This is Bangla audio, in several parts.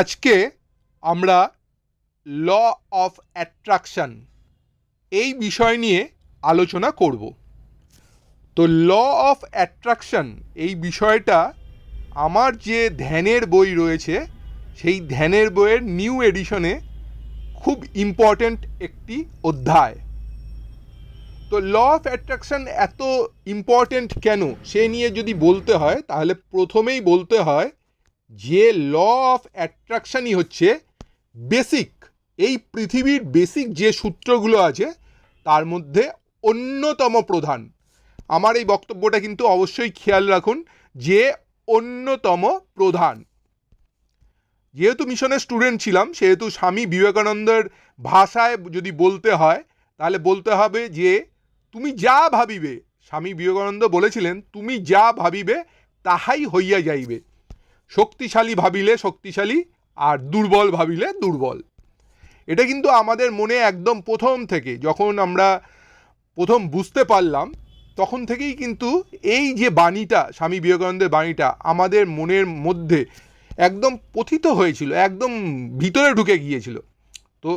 আজকে আমরা ল অফ অ্যাট্রাকশন এই বিষয় নিয়ে আলোচনা করব। তো ল অফ অ্যাট্রাকশন এই বিষয়টা আমার যে ধ্যানের বই রয়েছে, সেই ধ্যানের বইয়ের নিউ এডিশনে খুব ইম্পর্ট্যান্ট একটি অধ্যায়। তো ল অফ অ্যাট্রাকশন এত ইম্পর্ট্যান্ট কেন? সে নিয়ে যদি বলতে হয়, তাহলে প্রথমেই বলতে হয় যে ল অফ অ্যাট্রাকশনই হচ্ছে বেসিক এই পৃথিবীর বেসিক যে সূত্রগুলো আছে, তার মধ্যে অন্যতম প্রধান। আমার এই বক্তব্যটা কিন্তু অবশ্যই খেয়াল রাখুন যে অন্যতম প্রধান। যেহেতু মিশনের স্টুডেন্ট ছিলাম, সেহেতু স্বামী বিবেকানন্দের ভাষায় যদি বলতে হয়, তাহলে বলতে হবে যে, তুমি যা ভাবিবে, স্বামী বিবেকানন্দ বলেছিলেন, তুমি যা ভাবিবে, তাহাই হইয়া যাইবে। শক্তিশালী ভাবিলে শক্তিশালী আর দুর্বল ভাবিলে দুর্বল। এটা কিন্তু আমাদের মনে একদম প্রথম থেকে, যখন আমরা প্রথম বুঝতে পারলাম, তখন থেকেই কিন্তু এই যে বাণীটা, স্বামী বিবেকানন্দের বাণীটা আমাদের মনের মধ্যে একদম পথিত হয়েছিল, একদম ভিতরে ঢুকে গিয়েছিল। তো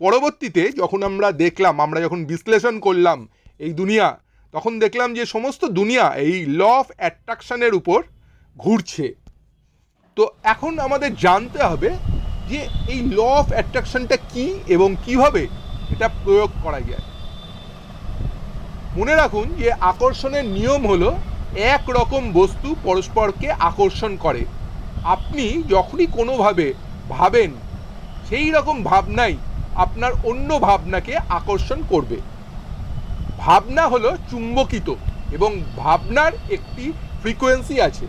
পরবর্তীতে যখন আমরা দেখলাম, আমরা যখন বিশ্লেষণ করলাম এই দুনিয়া, তখন দেখলাম যে সমস্ত দুনিয়া এই ল অফ অ্যাট্রাকশনের উপর ঘুরছে। তো এখন আমাদের জানতে হবে যে এই ল অফ অ্যাট্রাকশনটা কি এবং কীভাবে এটা প্রয়োগ করা যায়। মনে রাখুন যে আকর্ষণের নিয়ম হলো এক রকম বস্তু পরস্পরকে আকর্ষণ করে। আপনি যখনই কোনোভাবে ভাবেন সেই রকম ভাবনাই আপনার অন্য ভাবনাকে আকর্ষণ করবে। ভাবনা হলো চুম্বকিত এবং ভাবনার একটি ফ্রিকোয়েন্সি আছে।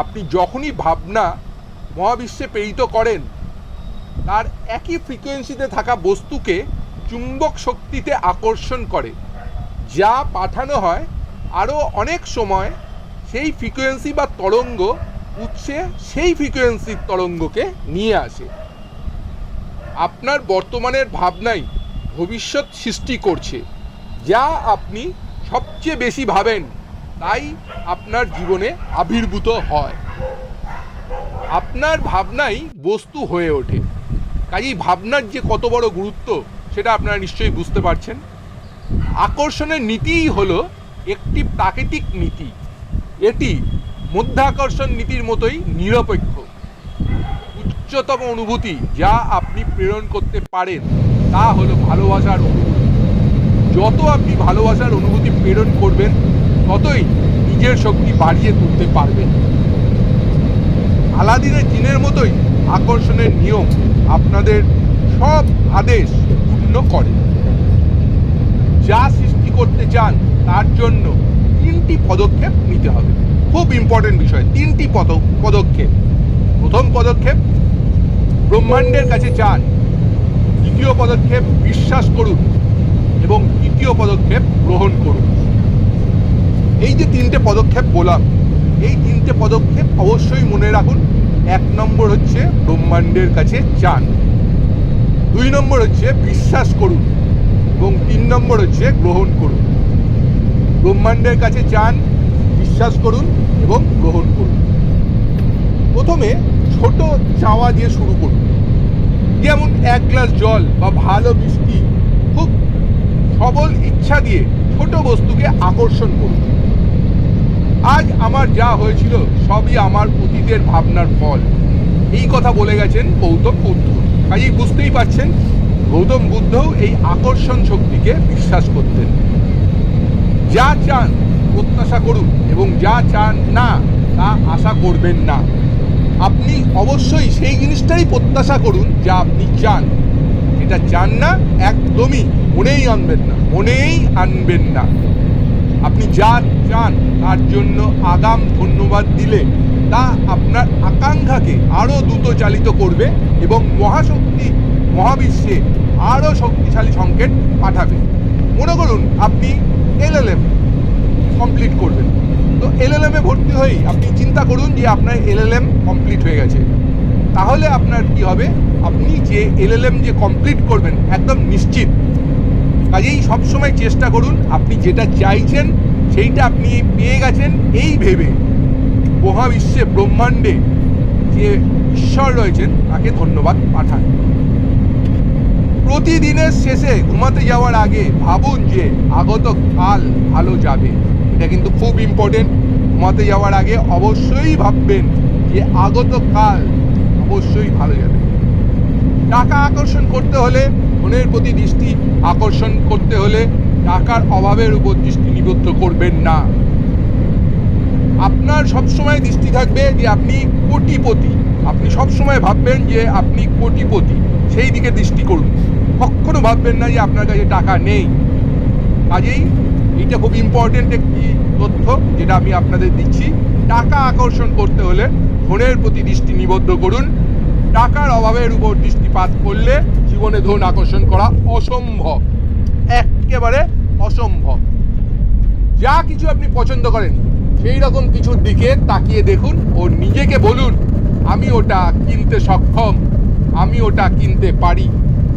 আপনি যখনই ভাবনা মহাবিশ্বে প্রেরিত করেন, তার একই ফ্রিকোয়েন্সিতে থাকা বস্তুকে চুম্বক শক্তিতে আকর্ষণ করে। যা পাঠানো হয় আরও অনেক সময় সেই ফ্রিকোয়েন্সি বা তরঙ্গ উৎসে সেই ফ্রিকোয়েন্সির তরঙ্গকে নিয়ে আসে। আপনার বর্তমানের ভাবনাই ভবিষ্যৎ সৃষ্টি করছে, যা আপনি সবচেয়ে বেশি ভাবেন। তাই আপনার জীবনে আবির্ভূত হয়। আপনার ভাবনাই বস্তু হয়ে ওঠে। কাজেই ভাবনার যে কত বড় গুরুত্ব, সেটা আপনারা নিশ্চয়ই বুঝতে পারছেন। আকর্ষণের নীতিই হলো একটি প্রাকৃতিক নীতি। এটি মধ্যাকর্ষণ নীতির মতোই নিরপেক্ষ। উচ্চতম অনুভূতি যা আপনি প্রেরণ করতে পারেন, তা হলো ভালোবাসার অনুভূতি। যত আপনি ভালোবাসার অনুভূতি প্রেরণ করবেন ততই নিজের শক্তি বাড়িয়ে তুলতে পারবেন আলাদিনের জিনের মতোই আকর্ষণের নিয়ম আপনাদের সব আদেশ পূর্ণ করে। যা সৃষ্টি করতে চান, তার জন্য তিনটি পদক্ষেপ নিতে হবে। খুব ইম্পর্টেন্ট বিষয়, তিনটি পদ- পদক্ষেপ। প্রথম পদক্ষেপ, ব্রহ্মাণ্ডের কাছে চান দ্বিতীয় পদক্ষেপ, বিশ্বাস করুন। এবং তৃতীয় পদক্ষেপ, গ্রহণ করুন। এই যে তিনটে পদক্ষেপ বললাম, এই তিনটে পদক্ষেপ অবশ্যই মনে রাখুন, এক নম্বর হচ্ছে ব্রহ্মাণ্ডের কাছে চান দুই নম্বর হচ্ছে বিশ্বাস করুন, এবং তিন নম্বর হচ্ছে গ্রহণ করুন। ব্রহ্মাণ্ডের কাছে চান বিশ্বাস করুন, এবং গ্রহণ করুন। প্রথমে ছোট চাওয়া দিয়ে শুরু করুন। যেমন এক গ্লাস জল বা ভালো মিষ্টি, খুব সবল ইচ্ছা দিয়ে ছোট বস্তুকে আকর্ষণ করুন। আজ আমার যা হয়েছিল সবই আমার অতীতের ভাবনার ফল। এই কথা বলে গেছেন গৌতম বুদ্ধ। কাজেই বুঝতেই পারছেন, গৌতম বুদ্ধও এই আকর্ষণ শক্তিকে বিশ্বাস করতেন। যা চান প্রত্যাশা করুন এবং যা চান না, তা আশা করবেন না। আপনি অবশ্যই সেই জিনিসটাই প্রত্যাশা করুন যা আপনি চান। যেটা চান না, একদমই মনেই আনবেন না, মনেই আনবেন না। আপনি যা চান, তার জন্য আগাম ধন্যবাদ দিলে। তা আপনার আকাঙ্ক্ষাকে আরও দ্রুত চালিত করবে এবং মহাশক্তি, মহাবিশ্বে আরও শক্তিশালী সংকেত পাঠাবে। মনে করুন, আপনি এলএলএম কমপ্লিট করবেন। তো এলএলএমে ভর্তি হয়েই আপনি চিন্তা করুন যে আপনার এলএলএম কমপ্লিট হয়ে গেছে। তাহলে আপনার কি হবে? আপনি যে এলএলএম যে কমপ্লিট করবেন, একদম নিশ্চিত। কাজেই সবসময় চেষ্টা করুন, আপনি যেটা চাইছেন সেইটা আপনি পেয়ে গেছেন এই ভেবে। মহাবিশ্বে ব্রহ্মাণ্ডে যে ঈশ্বর রয়েছেন, তাকে ধন্যবাদ পাঠান। প্রতিদিনের শেষে ঘুমাতে যাওয়ার আগে ভাবুন যে আগত কাল ভালো যাবে। এটা কিন্তু খুব ইম্পর্টেন্ট ঘুমাতে যাওয়ার আগে অবশ্যই ভাববেন যে আগত কাল অবশ্যই ভালো যাবে। টাকা আকর্ষণ করতে হলে, মনের প্রতি দৃষ্টি আকর্ষণ করতে হলে টাকার অভাবের উপর দৃষ্টি নিবদ্ধ করবেন না। আপনার সবসময় দৃষ্টি থাকবে যে আপনি কোটিপতি। আপনি সবসময় ভাববেন যে আপনি কোটিপতি। সেই দিকে দৃষ্টি করুন। কখনো ভাববেন না যে আপনার কাছে টাকা নেই। কাজেই এটা খুব ইম্পর্টেন্ট একটি তথ্য যেটা আমি আপনাদের দিচ্ছি। টাকা আকর্ষণ করতে হলে ধনের প্রতি দৃষ্টি নিবদ্ধ করুন। টাকার অভাবের উপর দৃষ্টিপাত করলে জীবনে ধন আকর্ষণ করা অসম্ভব। একেবারে অসম্ভব। যা কিছু আপনি পছন্দ করেন, সেই রকম কিছুর দিকে তাকিয়ে দেখুন ও নিজেকে বলুন, আমি ওটা কিনতে সক্ষম, আমি ওটা কিনতে পারি।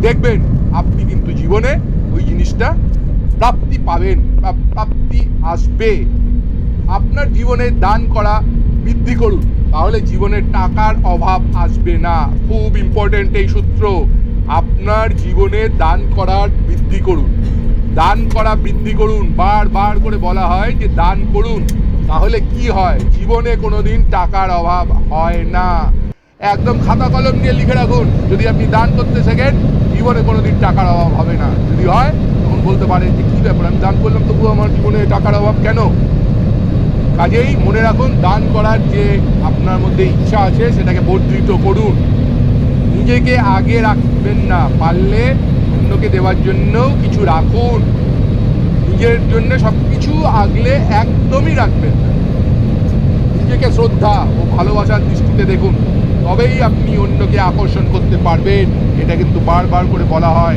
দেখবেন আপনি কিন্তু জীবনে ওই জিনিসটা প্রাপ্তি পাবেন বা প্রাপ্তি আসবে। আপনার জীবনে দান করা বৃদ্ধি করুন, তাহলে জীবনে টাকার অভাব আসবে না। খুব ইম্পর্টেন্ট এই সূত্র। আপনার জীবনে দান করার বৃদ্ধি করুন। দান করা বৃদ্ধি করুন। বারবার করে বলা হয় যে দান করুন। তাহলে কি হয়? জীবনে কোনো দিন টাকার অভাব হয় না। একদম খাতা কলম নিয়ে লিখে রাখুন। যদি আপনি দান করতে শেখেন, জীবনে কোনো দিন টাকার অভাব হবে না। যদি হয়, তখন বলতে পারেন যে, কী ব্যাপার? আমি দান করলাম তবু আমার জীবনে টাকার অভাব কেন? কাজেই মনে রাখুন, দান করার যে আপনার মধ্যে ইচ্ছা আছে, সেটাকে বর্ধিত করুন। নিজেকে আগে রাখবেন না, পারলে অন্যকে দেওয়ার জন্য কিছু রাখুন। নিজের জন্য সব কিছু আগলে একদমই রাখবেন না। নিজেকে শ্রদ্ধা ও ভালোবাসার দৃষ্টিতে দেখুন, তবেই আপনি অন্যকে আকর্ষণ করতে পারবেন। এটা কিন্তু বারবার করে বলা হয়।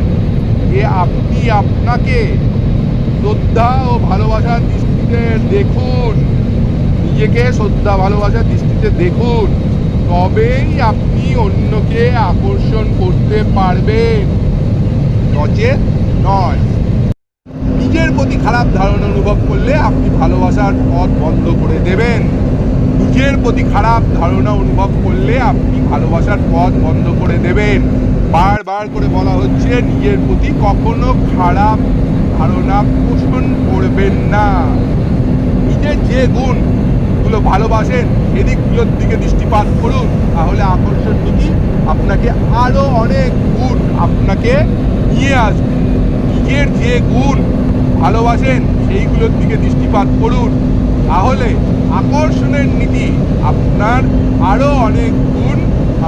যে আপনি আপনাকে শ্রদ্ধা ও ভালোবাসার দৃষ্টিতে দেখুন। নিজেকে শ্রদ্ধা, ভালোবাসার দৃষ্টিতে দেখুন। তবেই আপনি অন্যকে আকর্ষণ করতে পারবেন। নচেত নয়। নিজের প্রতি খারাপ ধারণা অনুভব করলে আপনি ভালোবাসার পথ বন্ধ করে দেবেন। নিজের প্রতি খারাপ ধারণা অনুভব করলে আপনি ভালোবাসার পথ বন্ধ করে দেবেন। বারবার করে বলা হচ্ছে, নিজের প্রতি কখনো খারাপ ধারণা পোষণ করবেন না। নিজের যে গুণ গুলো ভালোবাসেন সেদিকগুলোর দিকে দৃষ্টিপাত করুন, তাহলে আকর্ষণ নীতি আপনাকে আরও অনেক গুণ আপনাকে নিয়ে আসবে। নিজের যে গুণ ভালোবাসেন, সেইগুলোর দিকে দৃষ্টিপাত করুন, তাহলে আকর্ষণের নীতি আপনার আরও অনেক গুণ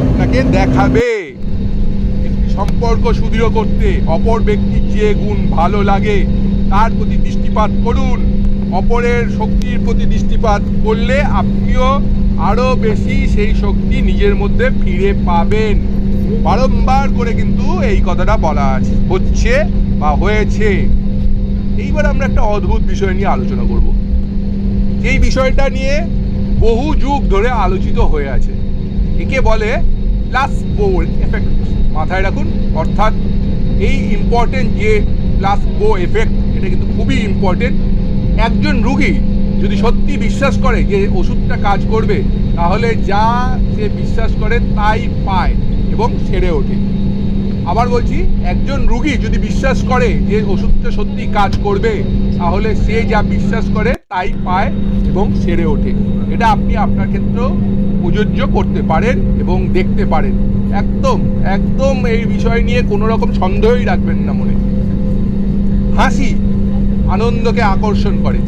আপনাকে দেখাবে। একটি সম্পর্ক সুদৃঢ় করতে অপর ব্যক্তির যে গুণ ভালো লাগে, তার প্রতি দৃষ্টিপাত করুন। অপরের শক্তির প্রতি দৃষ্টিপাত করলে আপনিও আরও বেশি সেই শক্তি নিজের মধ্যে ফিরে পাবেন। বারংবার করে কিন্তু এই কথাটা বলা আছে হচ্ছে বা হয়েছে। এইবার আমরা একটা অদ্ভুত বিষয় নিয়ে আলোচনা করব। এই বিষয়টা নিয়ে বহু যুগ ধরে আলোচিত হয়ে আছে। একে বলে প্লাস বোর এফেক্ট মাথায় রাখুন, অর্থাৎ এই ইম্পর্টেন্ট যে প্লাস বো এফেক্ট এটা কিন্তু খুবই ইম্পর্টেন্ট একজন রুগী যদি সত্যি বিশ্বাস করে যে ওষুধটা কাজ করবে, তাহলে যা সে বিশ্বাস করে তাই পায় এবং সেরে ওঠে। আবার বলছি, একজন রুগী যদি বিশ্বাস করে যে ওষুধটা সত্যি কাজ করবে, তাহলে সে যা বিশ্বাস করে তাই পায় এবং সেরে ওঠে। এটা আপনি আপনার ক্ষেত্রেও প্রযোজ্য করতে পারেন এবং দেখতে পারেন। একদম একদম এই বিষয় নিয়ে কোনো রকম সন্দেহই রাখবেন না মনে। হাসি আনন্দকে আকর্ষণ করে,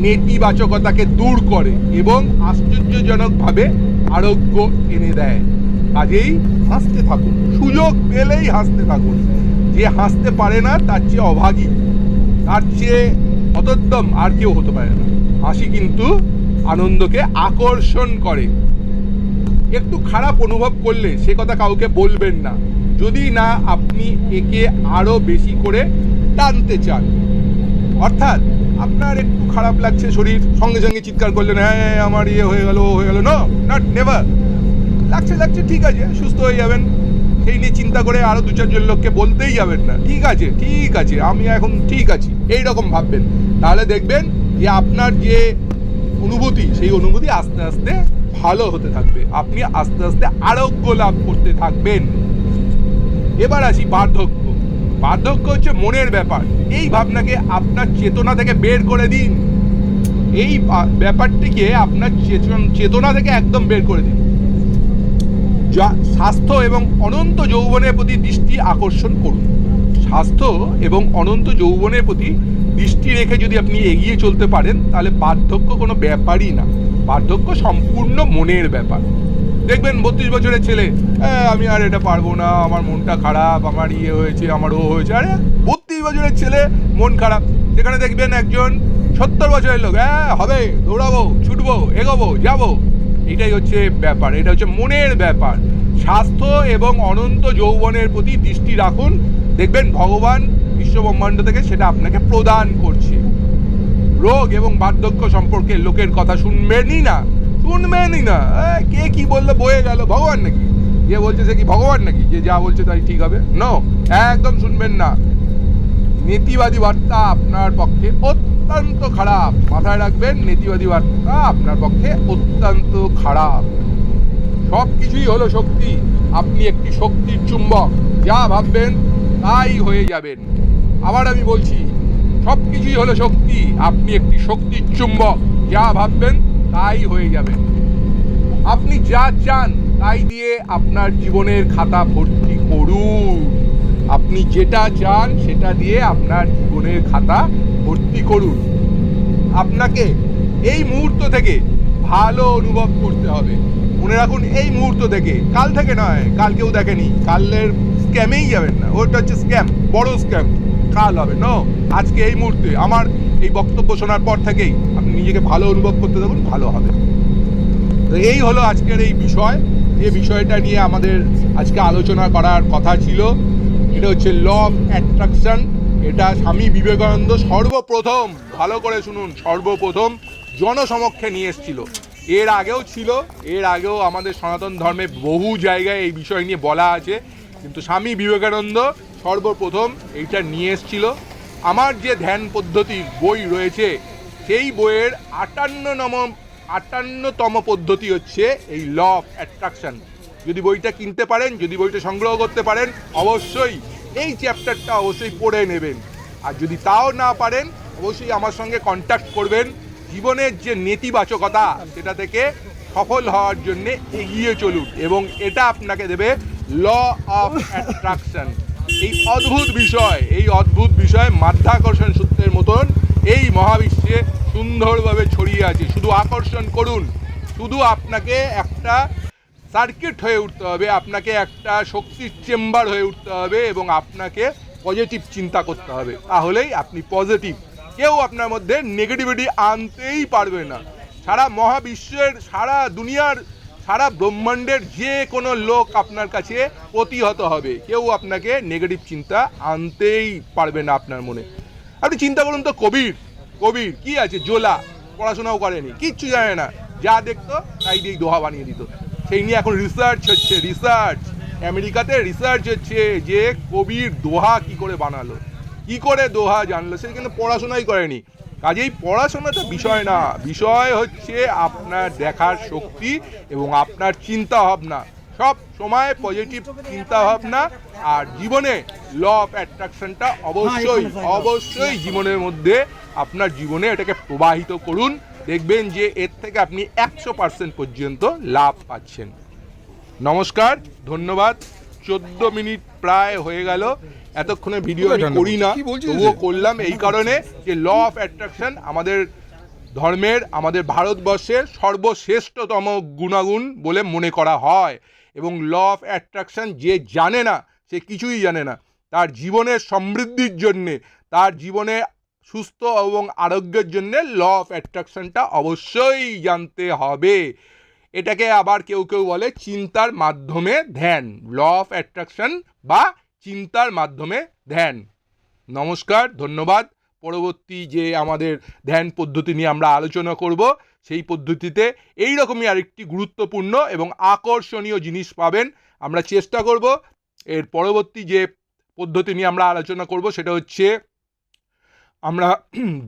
নেতিবাচকতাকে দূর করে এবং আশ্চর্যজনকভাবে আরোগ্য এনে দেয়। কাজেই হাসতে থাকুন, সুযোগ পেলেই হাসতে থাকুন। যে হাসতে পারে না, তার চেয়ে অভাগী, তার চেয়ে অতদ্যম আর কেউ হতে পারে না। হাসি কিন্তু আনন্দকে আকর্ষণ করে। একটু খারাপ অনুভব করলে সে কথা কাউকে বলবেন না। যদি না, আপনি একে আরও বেশি করে টানতে চান। অর্থাৎ আপনার একটু খারাপ লাগছে শরীর, সঙ্গে সঙ্গে চিৎকার করলেন হ্যাঁ আমার ইয়ে হয়ে গেল হয়ে গেল। নো নট নেভার লাগছে লাগছে, ঠিক আছে, সুস্থ হয়ে যাবেন। সেই নিয়ে চিন্তা করে আরও দু চারজন লোককে বলতেই যাবেন না। ঠিক আছে ঠিক আছে, আমি এখন ঠিক আছি এই রকম ভাববেন। তাহলে দেখবেন যে আপনার যে অনুভূতি, সেই অনুভূতি আস্তে আস্তে ভালো হতে থাকবে। আপনি আস্তে আস্তে আরোগ্য লাভ করতে থাকবেন। এবার আসি বার্ধক্য। বার্ধক্য হচ্ছে মনের ব্যাপার। এই ভাবনাকে আপনার চেতনা থেকে বের করে দিন। এই ব্যাপারটিকে আপনার চেতন- থেকে একদম বের করে দিন। যা স্বাস্থ্য এবং অনন্ত যৌবনের প্রতি দৃষ্টি আকর্ষণ করুন। স্বাস্থ্য এবং অনন্ত যৌবনের প্রতি দৃষ্টি রেখে যদি আপনি এগিয়ে চলতে পারেন, তাহলে বার্ধক্য কোনো ব্যাপারই না। বার্ধক্য সম্পূর্ণ মনের ব্যাপার। দেখবেন বত্রিশ বছরের ছেলে। "হ্যাঁ, আমি আর এটা পারব না আমার মনটা খারাপ আমার ইয়ে হয়েছে আমার ও হয়েছে। আরে বত্রিশ বছরের ছেলে মন খারাপ। সেখানে দেখবেন একজন সত্তর বছরের লোক। হ্যাঁ হবে দৌড়াবো ছুটবো এগোবো যাব। এটাই হচ্ছে ব্যাপার এটা হচ্ছে মনের ব্যাপার। স্বাস্থ্য এবং অনন্ত যৌবনের প্রতি দৃষ্টি রাখুন। দেখবেন ভগবান বিশ্বব্রহ্মাণ্ড থেকে সেটা আপনাকে প্রদান করছে। রোগ এবং বার্ধক্য সম্পর্কে লোকের কথা শুনবেনই না। শুনবেনই না কে কি বলল? বয়ে গেল। ভগবান নাকি? যে বলছে সে কি ভগবান নাকি? যে যা বলছে তাই ঠিক হবে? নো একদম শুনবেন না। নেতিবাদী বার্তা আপনার পক্ষে অত্যন্ত খারাপ। মাথায় রাখবেন, নেতিবাদী বার্তা আপনার পক্ষে অত্যন্ত খারাপ। সব কিছুই হলো শক্তি। আপনি একটি শক্তির চুম্বক। যা ভাববেন তাই হয়ে যাবেন। আবার আমি বলছি সব কিছুই হলো শক্তি। আপনি একটি শক্তির চুম্বক। যা ভাববেন তাই হয়ে যাবে। আপনি যা চান, তাই দিয়ে আপনার জীবনের খাতা ভর্তি করুন। আপনি যেটা চান, সেটা দিয়ে আপনার জীবনের খাতা ভর্তি করুন। আপনাকে এই মুহূর্ত থেকে ভালো অনুভব করতে হবে। মনে রাখুন, এই মুহূর্ত থেকে, কাল থেকে নয়, কাল কেউ দেখেনি। কালের স্ক্যামেই যাবেন না। ওটা হচ্ছে স্ক্যাম বড় স্ক্যাম কাল হবে ন আজকে এই মুহূর্তে, আমার এই বক্তব্য শোনার পর থেকেই আপনি নিজেকে ভালো অনুভব করতে দেবেন ভালো হবে। তো এই হলো আজকের এই বিষয়। যে বিষয়টা নিয়ে আমাদের আজকে আলোচনা করার কথা ছিল এটা হচ্ছে ল অফ অ্যাট্রাকশন এটা স্বামী বিবেকানন্দ সর্বপ্রথম, ভালো করে শুনুন, সর্বপ্রথম জনসমক্ষে নিয়ে এসেছিল। এর আগেও ছিল, এর আগেও আমাদের সনাতন ধর্মে বহু জায়গায় এই বিষয় নিয়ে বলা আছে। কিন্তু স্বামী বিবেকানন্দ সর্বপ্রথম এইটা নিয়ে এসেছিল। আমার যে ধ্যান পদ্ধতির বই রয়েছে, সেই বইয়ের আটান্ন নম, আটান্নতম পদ্ধতি হচ্ছে এই ল অফ অ্যাট্রাকশন যদি বইটা কিনতে পারেন, যদি বইটা সংগ্রহ করতে পারেন, অবশ্যই এই চ্যাপ্টারটা অবশ্যই পড়ে নেবেন। আর যদি তাও না পারেন, অবশ্যই আমার সঙ্গে কন্ট্যাক্ট করবেন। জীবনের যে নেতিবাচকতা, সেটা থেকে সফল হওয়ার জন্য এগিয়ে চলুন এবং এটা আপনাকে দেবে ল অফ অ্যাট্রাকশন এই অদ্ভুত বিষয়, এই অদ্ভুত বিষয় মাধ্যাকর্ষণ সূত্রের মতন এই মহাবিশ্বে সুন্দরভাবে ছড়িয়ে আছে। শুধু আকর্ষণ করুন, শুধু আপনাকে একটা সার্কিট হয়ে উঠতে হবে, আপনাকে একটা শক্তির চেম্বার হয়ে উঠতে হবে এবং আপনাকে পজিটিভ চিন্তা করতে হবে। তাহলেই আপনি পজিটিভ কেউ আপনার মধ্যে নেগেটিভিটি আনতেই পারবে না। সারা মহাবিশ্বের, সারা দুনিয়ার সারা ব্রহ্মাণ্ডের যে কোনো লোক আপনার কাছে প্রতিহত হবে। কেউ আপনাকে নেগেটিভ চিন্তা আনতেই পারবে না আপনার মনে। আপনি চিন্তা করুন তো, কবির কবির, কি আছে? জোলা, পড়াশোনাও করেনি, কিচ্ছু জানে না। যা দেখতো, তাই দিয়ে দোহা বানিয়ে দিত। সেই নিয়ে এখন রিসার্চ হচ্ছে রিসার্চ আমেরিকাতে রিসার্চ হচ্ছে যে কবির দোহা কি করে বানালো, কি করে দোহা জানলো, সে কিন্তু পড়াশোনাই করেনি। কাজেই পড়াশোনাটা বিষয় না। বিষয় হচ্ছে আপনার দেখার শক্তি এবং আপনার চিন্তা ভাবনা সব সময় পজিটিভ চিন্তা ভাবনা আর জীবনে ল অফ অ্যাট্রাকশনটা অবশ্যই অবশ্যই জীবনের মধ্যে আপনার জীবনে এটাকে প্রবাহিত করুন। দেখবেন যে এর থেকে আপনি একশো পার্সেন্ট পর্যন্ত লাভ পাচ্ছেন। নমস্কার ধন্যবাদ। চোদ্দ মিনিট প্রায় হয়ে গেল। এতক্ষণে ভিডিও আমি। করি না তবুও করলাম এই কারণে যে ল অফ অ্যাট্রাকশন আমাদের ধর্মের আমাদের ভারতবর্ষের সর্বশ্রেষ্ঠতম গুণাগুণ বলে মনে করা হয়। এবং ল অফ অ্যাট্রাকশন যে জানে না সে কিছুই জানে না। তার জীবনের সমৃদ্ধির জন্যে তার জীবনে সুস্থ এবং আরোগ্যের জন্যে ল অফ অ্যাট্রাকশনটা অবশ্যই জানতে হবে। এটাকে আবার কেউ কেউ বলে চিন্তার মাধ্যমে ধ্যান। ল অফ অ্যাট্রাকশন বা চিন্তার মাধ্যমে ধ্যান। নমস্কার, ধন্যবাদ। পরবর্তী যে আমাদের ধ্যান পদ্ধতি নিয়ে আমরা আলোচনা করব, সেই পদ্ধতিতে এই রকমই আরেকটি গুরুত্বপূর্ণ এবং আকর্ষণীয় জিনিস পাবেন আমরা চেষ্টা করব। এর পরবর্তী যে পদ্ধতি নিয়ে আমরা আলোচনা করব, সেটা হচ্ছে আমরা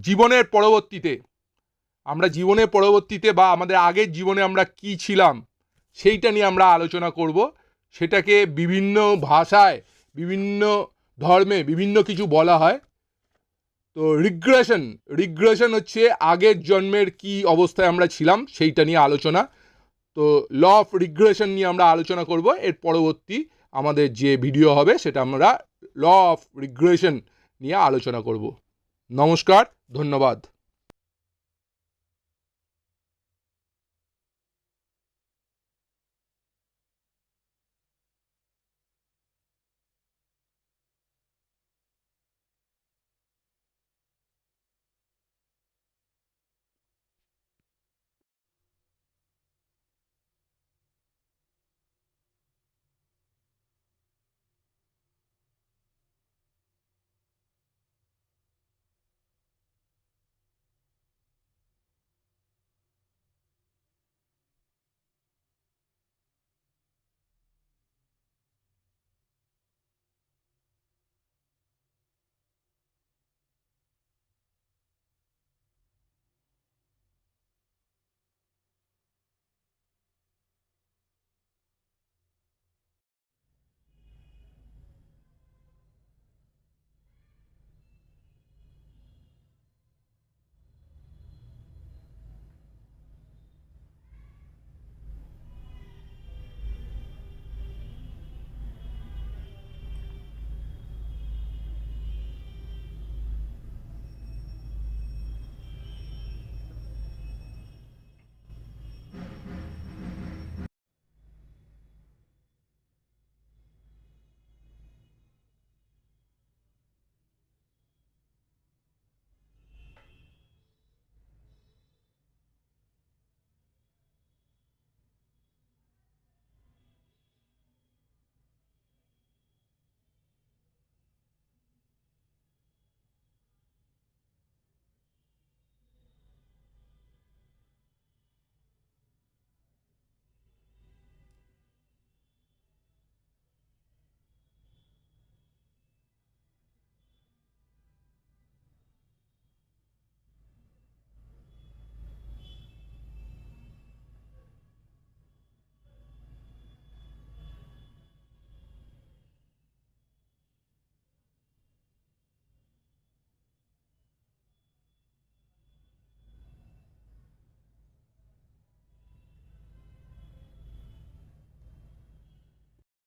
জীবনের পরবর্তীতে, আমরা জীবনের পরবর্তীতে বা আমাদের আগের জীবনে আমরা কি ছিলাম, সেইটা নিয়ে আমরা আলোচনা করব। সেটাকে বিভিন্ন ভাষায় বিভিন্ন ধর্মে বিভিন্ন কিছু বলা হয়। তো রিগ্রেশন রিগ্রেশন হচ্ছে আগের জন্মের কি অবস্থায় আমরা ছিলাম সেইটা নিয়ে আলোচনা। তো ল অফ রিগ্রেশন নিয়ে আমরা আলোচনা করব। এর পরবর্তী আমাদের যে ভিডিও হবে সেটা আমরা ল অফ রিগ্রেশন নিয়ে আলোচনা করব। নমস্কার, ধন্যবাদ।